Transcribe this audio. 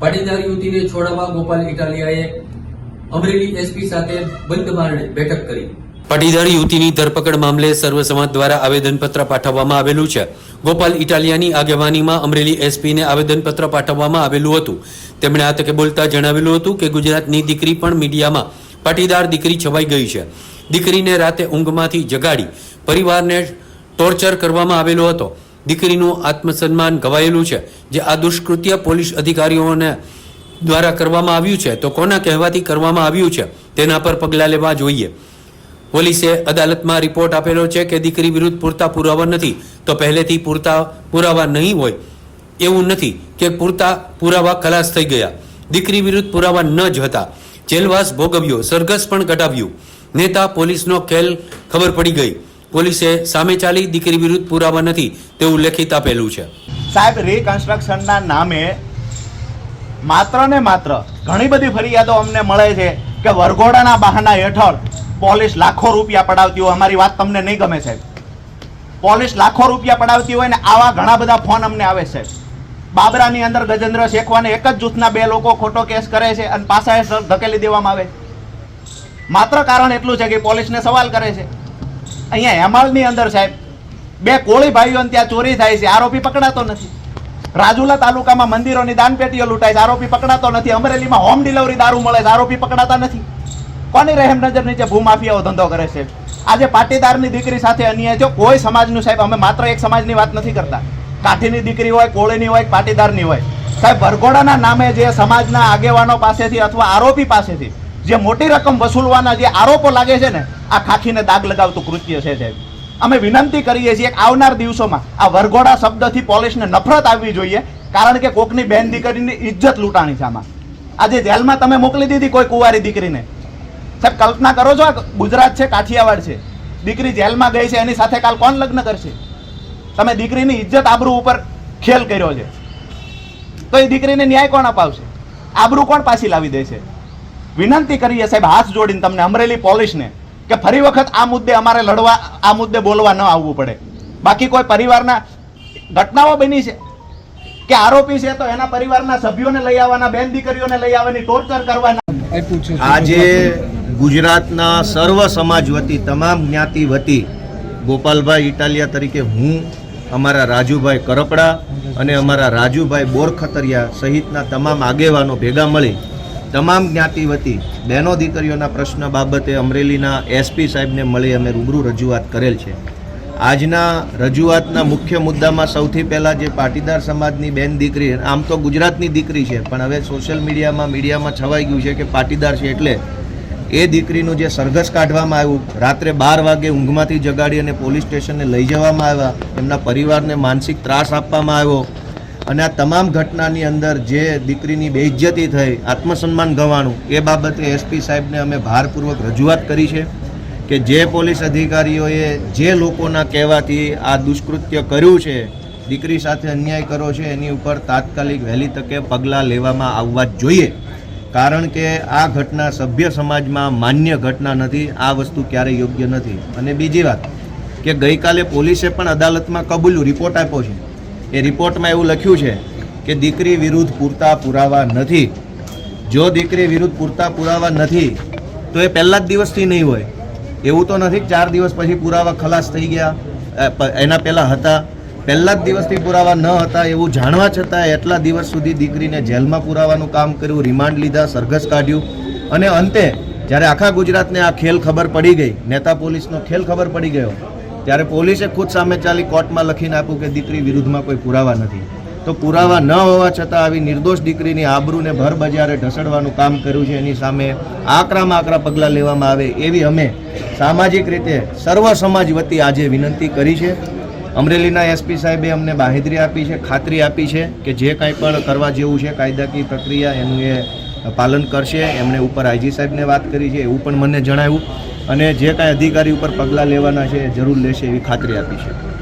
પાટીદાર યુવતીને છોડાવવા ગોપાલ ઇટાલિયાએ અમરેલી એસપી સાથે બંધ મારણે બેઠક કરી. પાટીદાર યુવતીની ધરપકડ મામલે સર્વ સમાજ દ્વારા આવેદનપત્ર પાઠવવામાં આવેલું છે. ગોપાલ ઇટાલિયાની આગેવાનીમાં અમરેલી એસપીને આવેદનપત્ર પાઠવવામાં આવેલું હતું. તેમણે આ તકે બોલતા જણાવેલું હતું કે ગુજરાતની દીકરી પણ મીડિયામાં પાટીદાર દીકરી છવાઈ ગઈ છે. દીકરીને રાતે ઊંઘમાંથી જગાડી પરિવારને ટોર્ચર કરવામાં આવેલો હતો. દીકરીનું આત્મસન્માન ઘવાયેલું છે. જે આ દુષ્કૃત્ય પોલીસ અધિકારીઓને દ્વારા કરવામાં આવ્યું છે, તો કોના કહેવાથી કરવામાં આવ્યું છે, તેના પર પગલાં લેવા જોઈએ. પોલીસે અદાલતમાં રિપોર્ટ આપેલો છે કે દીકરી વિરુદ્ધ પૂરતા પુરાવા નથી, તો પહેલેથી પૂરતા પુરાવા નહીં હોય. એવું નથી કે પૂરતા પુરાવા ખલાસ થઈ ગયા. દીકરી વિરુદ્ધ પુરાવા ન જ હતા. જેલવાસ ભોગવ્યો, સરઘસ પણ કઢાવ્યું. નેતા પોલીસનો ખેલ ખબર પડી ગઈ. પોલીસે સામે ચાલી દીકરી વિરુદ્ધ પુરાવા નથી તેવું લેખિત આપેલું છે. સાહેબ રિકન્સ્ટ્રક્શનના નામે માત્ર ને માત્ર ઘણી બધી ફરિયાદો અમને મળે છે કે વરઘોડાના બહાના હેઠળ પોલીસ લાખો રૂપિયા પડાવતી હોય. અમારી વાત તમને નહીં ગમે, સાહેબ. પોલીસ લાખો રૂપિયા પડાવતી હોય ને આવા ઘણા બધા ફોન અમને આવે છે. બાબરાની અંદર ગજેન્દ્ર શેખવાને એક જ જૂથના બે લોકો ખોટો કેસ કરે છે અને પાછા ધકેલી દેવામાં આવે. માત્ર કારણ એટલું છે કે પોલીસને સવાલ કરે છે. અહીંયા હેમાલની અંદર સાહેબ, બે કોળી ભાઈઓને ત્યાં ચોરી થાય છે, આરોપી પકડાતો નથી. રાજુલા તાલુકામાં મંદિરોની દાનપેટીઓ લૂંટાય છે, આરોપી પકડાતો નથી. અમરેલીમાં હોમ ડિલિવરી દારૂ મળે છે, આરોપી પકડાતા નથી. કોની રહેમ નજર નીચે ભૂમાફિયાઓ ધંધો કરે છે? આજે પાટીદારની દીકરી સાથે અન્યાય થયો. કોઈ સમાજનું સાહેબ, અમે માત્ર એક સમાજની વાત નથી કરતા. કાઠીની દીકરી હોય, કોળીની હોય પાટીદારની હોય. સાહેબ, વરઘોડાના નામે જે સમાજના આગેવાનો પાસેથી અથવા આરોપી પાસેથી જે મોટી રકમ વસૂલવાના જે આરોપો લાગે છે ને આ ખાખીને દાગ લગાવતું કૃત્ય છે, સાહેબ. અમે વિનંતી કરીએ છીએ આવનાર દિવસોમાં આ વરઘોડા શબ્દથી પોલીસને નફરત આવવી જોઈએ, કારણ કે કોકની બેન દીકરીની ઇજ્જત લૂંટાણી છે આમાં. આજે જેલમાં તમે મોકલી દીધી કોઈ કુંવારી દીકરીને. સાહેબ, કલ્પના કરો છો ગુજરાત છે, કાઠિયાવાડ છે. દીકરી જેલમાં ગઈ છે, એની સાથે કાલ કોણ લગ્ન કરશે? તમે દીકરીની ઇજ્જત આબરૂ ઉપર ખેલ કર્યો છે. તો એ દીકરીને ન્યાય કોણ અપાવશે? આબરૂ કોણ પાછી લાવી દેશે વિનંતી કરીએ સાહેબ, હાથ જોડીને તમને અમરેલી પોલીસને કે ફરી વખત આ મુદ્દે અમારે લડવા, આ મુદ્દે બોલવા ન આવવું પડે. બાકી કોઈ પરિવારના ઘટનાઓ બની છે? કે આરોપી છે તો એના પરિવારના સભ્યોને લઈ આવવાના, બેન દીકરીઓને લઈ આવવાની ટોર્ચર કરવાના? આજે ગુજરાતના સર્વ સમાજ વતી, તમામ જ્ઞાતિ વતી, ગોપાલભાઈ ઇટાલિયા તરીકે હું, અમારા રાજુભાઈ કરપડા અને અમારા રાજુભાઈ બોરખતરિયા સહિતના તમામ આગેવાનો ભેગા મળી તમામ જ્ઞાતિ વતી બહેનો દીકરીઓના પ્રશ્ન બાબતે અમરેલીના એસપી સાહેબને મળી અમે રૂબરૂ રજૂઆત કરેલ છે. આજના રજૂઆતના મુખ્ય મુદ્દામાં સૌથી પહેલાં જે પાટીદાર સમાજની બેન દીકરી, આમ તો ગુજરાતની દીકરી છે, પણ હવે સોશિયલ મીડિયામાં મીડિયામાં છવાઈ ગયું છે કે પાટીદાર છે એટલે એ દીકરીનું જે સરઘસ કાઢવામાં આવ્યું, રાત્રે બાર વાગે ઊંઘમાંથી જગાડી અને પોલીસ સ્ટેશને લઈ જવામાં આવ્યા, એમના પરિવારને માનસિક ત્રાસ આપવામાં આવ્યો અને આ તમામ ઘટનાની અંદર જે દીકરીની બેઇજ્જતી થઈ, આત્મસન્માન ગવાણું, એ બાબતે એસપી સાહેબને અમે ભારપૂર્વક રજૂઆત કરી છે કે જે પોલીસ અધિકારીઓએ જે લોકોના કહેવાથી આ દુષ્કૃત્ય કર્યું છે, દીકરી સાથે અન્યાય કર્યો છે, એની ઉપર તાત્કાલિક વહેલી તકે પગલાં લેવામાં આવવા જ જોઈએ. કારણ કે આ ઘટના સભ્ય સમાજમાં માન્ય ઘટના નથી, આ વસ્તુ ક્યારેય યોગ્ય નથી. અને બીજી વાત કે ગઈકાલે પોલીસે પણ અદાલતમાં કબૂલ્યું, રિપોર્ટ આપ્યો છે. એ રિપોર્ટમાં એવું લખ્યું છે કે દીકરી વિરુદ્ધ પૂરતા પુરાવા નથી. જો દીકરી વિરુદ્ધ પૂરતા પુરાવા નથી, તો એ પહેલા જ દિવસથી નહીં હોય. એવું તો નથી ચાર દિવસ પછી પુરાવા ખલાસ થઈ ગયા એના પહેલાં હતા. પહેલા જ દિવસથી પુરાવા ન હતા એવું જાણવા છતાં એટલા દિવસ સુધી દીકરીને જેલમાં પુરાવાનું કામ કર્યું, રિમાન્ડ લીધા, સરઘસ કાઢ્યું. અને અંતે જ્યારે આખા ગુજરાતને આ ખેલ ખબર પડી ગઈ, નેતા પોલીસનો ખેલ ખબર પડી ગયો ત્યારે પોલીસે ખુદ સામે ચાલી કોર્ટમાં લખીને આપ્યું કે દીકરી વિરુદ્ધમાં કોઈ પુરાવા નથી. તો પુરાવા ન હોવા છતાં આવી નિર્દોષ દીકરીની આબરૂને ભર બજારે ઢસડવાનું કામ કર્યું છે. એની સામે આકરામાં આકરા પગલાં લેવામાં આવે એવી અમે સામાજિક રીતે સર્વ સમાજ વતી આજે વિનંતી કરી છે. અમરેલીના એસપી સાહેબે અમને બાહેદરી આપી છે, ખાતરી આપી છે કે જે કાંઈ પણ કરવા જેવું છે, કાયદાકીય પ્રક્રિયા એનું એ પાલન કરશે. એમણે ઉપર આઈજી સાહેબને વાત કરી છે, એવું પણ મને જણાવ્યું. અને જે કાંઈ અધિકારી ઉપર પગલાં લેવાના છે જરૂર લેશે એવી ખાતરી આપી છે.